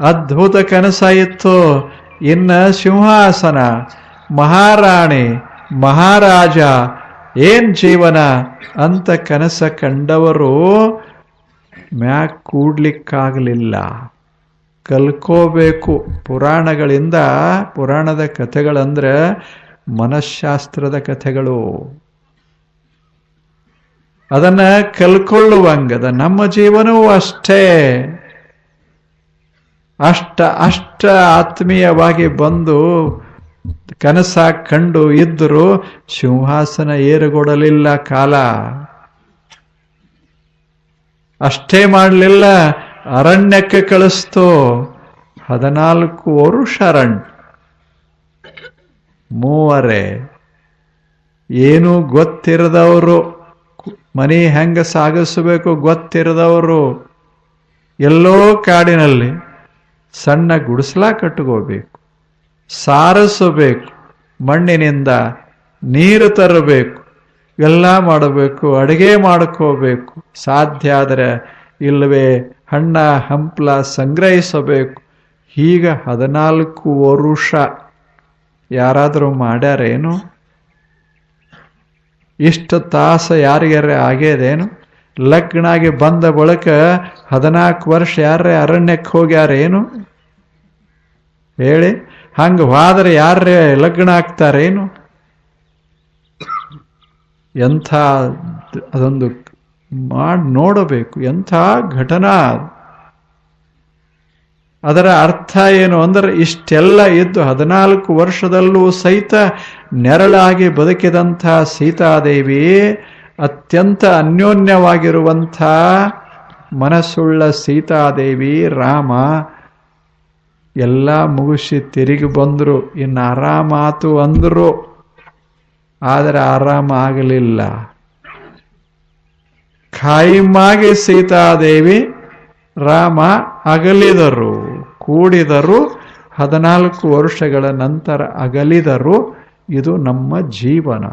ಅದ್ಭುತ ಕನಸಾಯಿತು. ಇನ್ನ ಸಿಂಹಾಸನ, ಮಹಾರಾಣಿ, ಮಹಾರಾಜ, ಏನ್ ಜೀವನ ಅಂತ ಕನಸ ಕಂಡವರು ಮ್ಯಾಕ್ ಕೂಡ್ಲಿಕ್ಕಾಗಲಿಲ್ಲ. ಕಲ್ಕೋಬೇಕು ಪುರಾಣಗಳಿಂದ, ಪುರಾಣದ ಕಥೆಗಳಂದ್ರೆ ಮನಃಶಾಸ್ತ್ರದ ಕಥೆಗಳು. ಅದನ್ನ ಕಲ್ಕೊಳ್ಳುವಂಗದ ನಮ್ಮ ಜೀವನವೂ ಅಷ್ಟೇ. ಅಷ್ಟ ಅಷ್ಟ ಆತ್ಮೀಯವಾಗಿ ಬಂದು ಕನಸ ಕಂಡು ಇದ್ದರು ಸಿಂಹಾಸನ ಏರುಗೊಡಲಿಲ್ಲ ಕಾಲ. ಅಷ್ಟೇ ಮಾಡಲಿಲ್ಲ, ಅರಣ್ಯಕ್ಕೆ ಕಳಿಸ್ತು. ಹದಿನಾಲ್ಕು ವರುಷ ಅರಣ್ಯ. ಮೂವರೆ. ಏನು ಗೊತ್ತಿರದವರು, ಮನೆ ಹೆಂಗ ಸಾಗಿಸಬೇಕು ಗೊತ್ತಿರದವರು. ಎಲ್ಲೋ ಕಾಡಿನಲ್ಲಿ ಸಣ್ಣ ಗುಡಿಸಲ ಕಟ್ಕೋಬೇಕು. ಸಾರಿಸಬೇಕು. ಮಣ್ಣಿನಿಂದ ನೀರು ತರಬೇಕು. ಎಲ್ಲ ಮಾಡಬೇಕು. ಅಡುಗೆ ಮಾಡ್ಕೋಬೇಕು. ಸಾಧ್ಯ ಆದರೆ ಇಲ್ಲವೇ ಹಣ್ಣ ಹಂಪ್ಲ ಸಂಗ್ರಹಿಸಬೇಕು. ಈಗ ಹದಿನಾಲ್ಕು ವರುಷ. ಯಾರಾದರೂ ಮಾಡ್ಯಾರೇನು? ಇಷ್ಟು ತಾಸ ಯಾರಿಗಾರ ಆಗ್ಯದೇನು? ಲಗ್ನ ಆಗಿ ಬಂದ ಬಳಿಕ ಹದಿನಾಲ್ಕು ವರ್ಷ ಯಾರೇ ಅರಣ್ಯಕ್ಕೆ ಹೋಗ್ಯಾರ ಏನು? ಹೇಳಿ. ಹಂಗೆ ಹೋದ್ರೆ ಯಾರೇ ಲಗ್ನ ಆಗ್ತಾರೇನು ಎಂಥ ಅದೊಂದು ಮಾಡಿ ನೋಡಬೇಕು. ಎಂಥ ಘಟನಾ. ಅದರ ಅರ್ಥ ಏನು ಅಂದರೆ ಇಷ್ಟೆಲ್ಲ ಇದ್ದು ಹದಿನಾಲ್ಕು ವರ್ಷದಲ್ಲೂ ಸಹಿತ ನೆರಳಾಗಿ ಬದುಕಿದಂಥ ಸೀತಾದೇವಿ ಅತ್ಯಂತ ಅನ್ಯೋನ್ಯವಾಗಿರುವಂಥ ಮನಸ್ಸುಳ್ಳ ಸೀತಾದೇವಿ, ರಾಮ, ಎಲ್ಲ ಮುಗಿಸಿ ತಿರುಗಿ ಬಂದರು. ಇನ್ನು ಆರಾಮಾತು ಅಂದರು. ಆದರೆ ಆರಾಮ ಆಗಲಿಲ್ಲ. ಖಾಯಿಮಾಗಿ ಸೀತಾದೇವಿ, ರಾಮ ಅಗಲಿದರು, ಕೂಡಿದರು. ಹದಿನಾಲ್ಕು ವರ್ಷಗಳ ನಂತರ ಅಗಲಿದರು. ಇದು ನಮ್ಮ ಜೀವನ.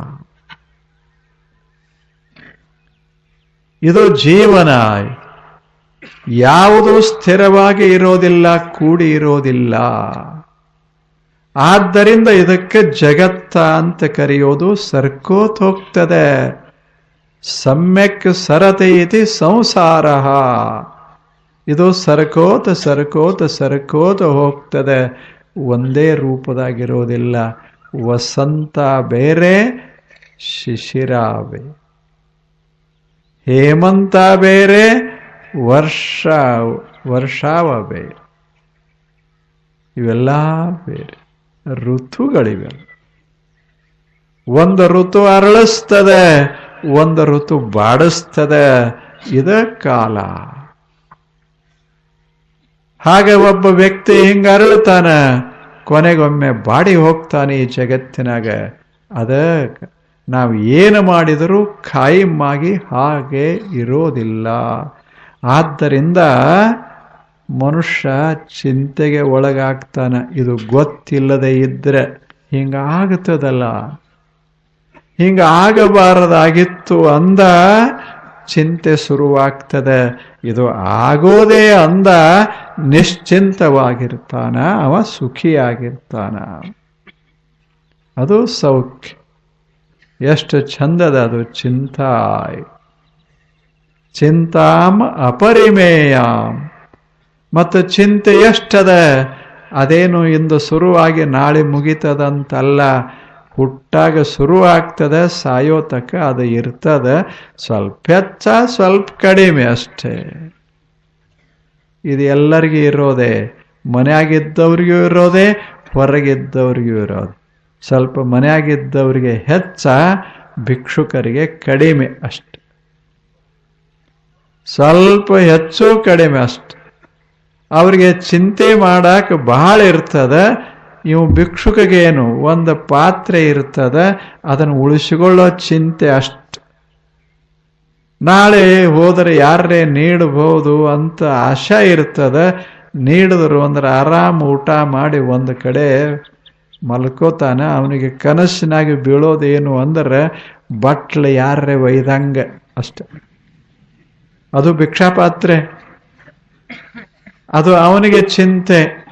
ಇದು ಜೀವನ ಯಾವುದು ಸ್ಥಿರವಾಗಿ ಇರೋದಿಲ್ಲ, ಕೂಡಿ ಇರೋದಿಲ್ಲ. ಆದ್ದರಿಂದ ಇದಕ್ಕೆ ಜಗತ್ತ ಅಂತ ಕರೆಯೋದು ಸರ್ಕೋತ್ ಹೋಗ್ತದೆ ಸಮ್ಯಕ್ ಸರತೆ ಇತಿ ಸಂಸಾರ. ಇದು ಸರ್ಕೋತ ಸರ್ಕೋತ ಸರ್ಕೋತ ಹೋಗ್ತದೆ. ಒಂದೇ ರೂಪದಾಗಿರೋದಿಲ್ಲ. ವಸಂತ ಬೇರೆ ಶಿಶಿರಾವೆ ಹೇಮಂತ ಬೇರೆ, ವರ್ಷ, ವರ್ಷಾವ ಬೇರೆ. ಇವೆಲ್ಲ ಬೇರೆ. ಋತುಗಳಿವೆ. ಒಂದು ಋತು ಅರಳಿಸ್ತದೆ, ಒಂದು ಋತು ಬಾಡಿಸ್ತದೆ. ಇದ ಕಾಲ. ಹಾಗೆ ಒಬ್ಬ ವ್ಯಕ್ತಿ ಹಿಂಗ ಅರಳುತ್ತಾನೆ ಕೊನೆಗೊಮ್ಮೆ ಬಾಡಿ ಹೋಗ್ತಾನೆ ಈ ಜಗತ್ತಿನಾಗ. ಅದ ನಾವು ಏನು ಮಾಡಿದರೂ ಖಾಯಿಮಾಗಿ ಹಾಗೆ ಇರೋದಿಲ್ಲ. ಆದ್ದರಿಂದ ಮನುಷ್ಯ ಚಿಂತೆಗೆ ಒಳಗಾಗ್ತಾನೆ. ಇದು ಗೊತ್ತಿಲ್ಲದೆ ಇದ್ದರೆ ಹಿಂಗಾಗುತ್ತದಲ್ಲ. ಹಿಂಗಾಗಬಾರದಾಗಿತ್ತು ಅಂದ ಚಿಂತೆ ಶುರುವಾಗ್ತದೆ. ಇದು ಆಗೋದೇ ಅಂದ ನಿಶ್ಚಿಂತವಾಗಿರ್ತಾನ. ಅವ ಸುಖಿಯಾಗಿರ್ತಾನ. ಅದು ಸೌಖ್ಯ. ಎಷ್ಟು ಚಂದದ ಅದು ಚಿಂತಾಯ್. ಚಿಂತಾಂ ಅಪರಿಮೇಯಾಮ್ ಮತ್ತು ಚಿಂತೆ ಎಷ್ಟದ, ಅದೇನು ಇಂದು ಶುರುವಾಗಿ ನಾಳೆ ಮುಗಿತದಂತಲ್ಲ, ಹುಟ್ಟಾಗ ಶುರು ಆಗ್ತದೆ ಸಾಯೋ ತಕ್ಕ ಅದು ಇರ್ತದೆ, ಸ್ವಲ್ಪ ಹೆಚ್ಚ, ಸ್ವಲ್ಪ ಕಡಿಮೆ ಅಷ್ಟೇ. ಇದು ಎಲ್ಲರಿಗೂ ಇರೋದೆ, ಮನೆಯಾಗಿದ್ದವ್ರಿಗೂ ಇರೋದೆ, ಹೊರಗಿದ್ದವ್ರಿಗೂ ಇರೋದು. ಸ್ವಲ್ಪ ಮನೆಯಾಗಿದ್ದವರಿಗೆ ಹೆಚ್ಚ ಭಿಕ್ಷುಕರಿಗೆ ಕಡಿಮೆ ಅಷ್ಟೆ. ಸ್ವಲ್ಪ ಹೆಚ್ಚು ಕಡಿಮೆ ಅಷ್ಟೆ. ಅವರಿಗೆ ಚಿಂತೆ ಮಾಡಕ್ಕೆ ಬಹಳ ಇರ್ತದ. ಇವು ಭಿಕ್ಷುಕಗೇನು ಒಂದು ಪಾತ್ರೆ ಇರ್ತದ. ಅದನ್ನು ಉಳಿಸಿಕೊಳ್ಳೋ ಚಿಂತೆ ಅಷ್ಟು. ನಾಳೆ ಹೋದರೆ ಯಾರೇ ನೀಡಬಹುದು ಅಂತ ಆಶಾ ಇರ್ತದ. ನೀಡಿದ್ರು ಅಂದ್ರೆ ಆರಾಮ ಊಟ ಮಾಡಿ ಒಂದು ಕಡೆ ಮಲ್ಕೋತಾನ, ಅವನಿಗೆ ಕನಸಿನಾಗಿ ಬೀಳೋದೇನು ಅಂದರೆ, ಬಟ್ಲು ಯಾರೇ ಒಯ್ದಂಗ ಅಷ್ಟೆ. ಅದು ಭಿಕ್ಷಾಪಾತ್ರೆ. ಅದು ಅವನಿಗೆ ಚಿಂತೆ.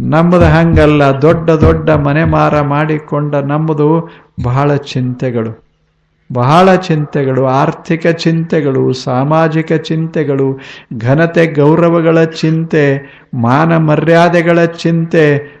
ನಮ್ಮದು ಹಂಗಲ್ಲ, ದೊಡ್ಡ ದೊಡ್ಡ ಮನೆ ಮಾರ ಮಾಡಿಕೊಂಡ ನಮ್ಮದು ಬಹಳ ಚಿಂತೆಗಳು. ಬಹಳ ಚಿಂತೆಗಳು, ಆರ್ಥಿಕ ಚಿಂತೆಗಳು, ಸಾಮಾಜಿಕ ಚಿಂತೆಗಳು, ಘನತೆ ಗೌರವಗಳ ಚಿಂತೆ, ಮಾನ ಮರ್ಯಾದೆಗಳ ಚಿಂತೆ